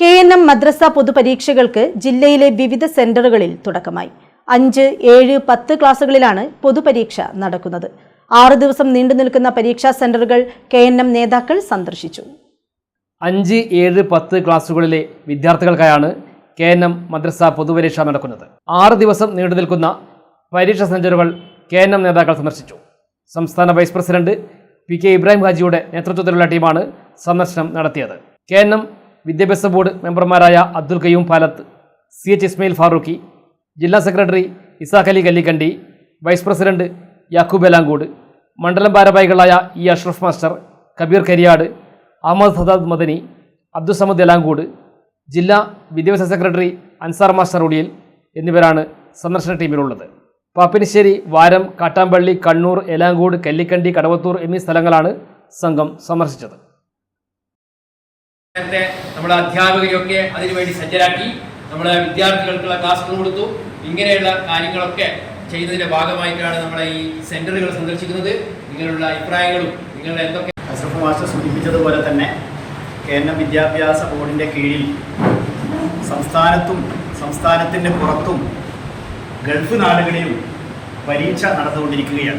K N M മദ്രസ പൊതുപരീക്ഷകൾക്ക് ജില്ലയിലെ വിവിധ സെന്ററുകളിൽ തുടക്കമായി. അഞ്ച് ഏഴ് പത്ത് ക്ലാസുകളിലാണ് പൊതുപരീക്ഷ നടക്കുന്നത്. ആറ് ദിവസം നീണ്ടു നിൽക്കുന്ന പരീക്ഷാ സെന്ററുകൾ കെ എൻ എം നേതാക്കൾ സന്ദർശിച്ചു. അഞ്ച് ഏഴ് പത്ത് ക്ലാസുകളിലെ വിദ്യാർത്ഥികൾക്കായാണ് കെ എൻ എം മദ്രസ പൊതുപരീക്ഷ നടക്കുന്നത്. ആറ് ദിവസം നീണ്ടു നിൽക്കുന്ന പരീക്ഷാ സെന്ററുകൾ കെ എൻ എം നേതാക്കൾ സന്ദർശിച്ചു. സംസ്ഥാന vice president P K Ibrahim ഹാജിയുടെ നേതൃത്വത്തിലുള്ള ടീമാണ് സന്ദർശനം നടത്തിയത്. കെ എൻ എം വിദ്യാഭ്യാസ ബോർഡ് മെമ്പർമാരായ അബ്ദുൽ കയ്യൂം പാലത്ത് സി എച്ച് ഇസ്മയിൽ ഫാറൂഖി ജില്ലാ secretary Isaq Ali Kallikandi vice president Yakub Elangode മണ്ഡലം ഭാരവാഹികളായ ഇ അഷ്റഫ് മാസ്റ്റർ കബീർ കരിയാട് അഹമ്മദ് സദാദ് മദനി അബ്ദുസമദ് എലാങ്കോട് ജില്ലാ വിദ്യാഭ്യാസ സെക്രട്ടറി അൻസാർ മാസ്റ്റർ ഉടിയൽ എന്നിവരാണ് സന്ദർശന ടീമിലുള്ളത്. പാപ്പിനിശ്ശേരി വാരം കാട്ടാമ്പള്ളി കണ്ണൂർ എലാങ്കോട് കല്ലിക്കണ്ടി കടവത്തൂർ എന്നീ സ്ഥലങ്ങളാണ് സംഘം സന്ദർശിച്ചത്. നേരത്തെ നമ്മുടെ അധ്യാപകരെയൊക്കെ അതിനുവേണ്ടി സജ്ജരാക്കി നമ്മുടെ വിദ്യാർത്ഥികൾക്കുള്ള ക്ലാസ് കൊടുത്തു. ഇങ്ങനെയുള്ള കാര്യങ്ങളൊക്കെ ചെയ്യുന്നതിന്റെ ഭാഗമായിട്ടാണ് നമ്മളെ ഈ സെന്ററുകൾ സന്ദർശിക്കുന്നത്. നിങ്ങളുടെ അഭിപ്രായങ്ങളും നിങ്ങളുടെ എന്തൊക്കെ അഷ്റഫ് മാസ്റ്റർ സൂചിപ്പിച്ചതുപോലെ തന്നെ കേന്ദ്ര വിദ്യാഭ്യാസ ബോർഡിന്റെ കീഴിൽ സംസ്ഥാനത്തും സംസ്ഥാനത്തിന്റെ പുറത്തും ഗൾഫ് നാടുകളിലും പരീക്ഷ നടന്നുകൊണ്ടിരിക്കുകയാണ്.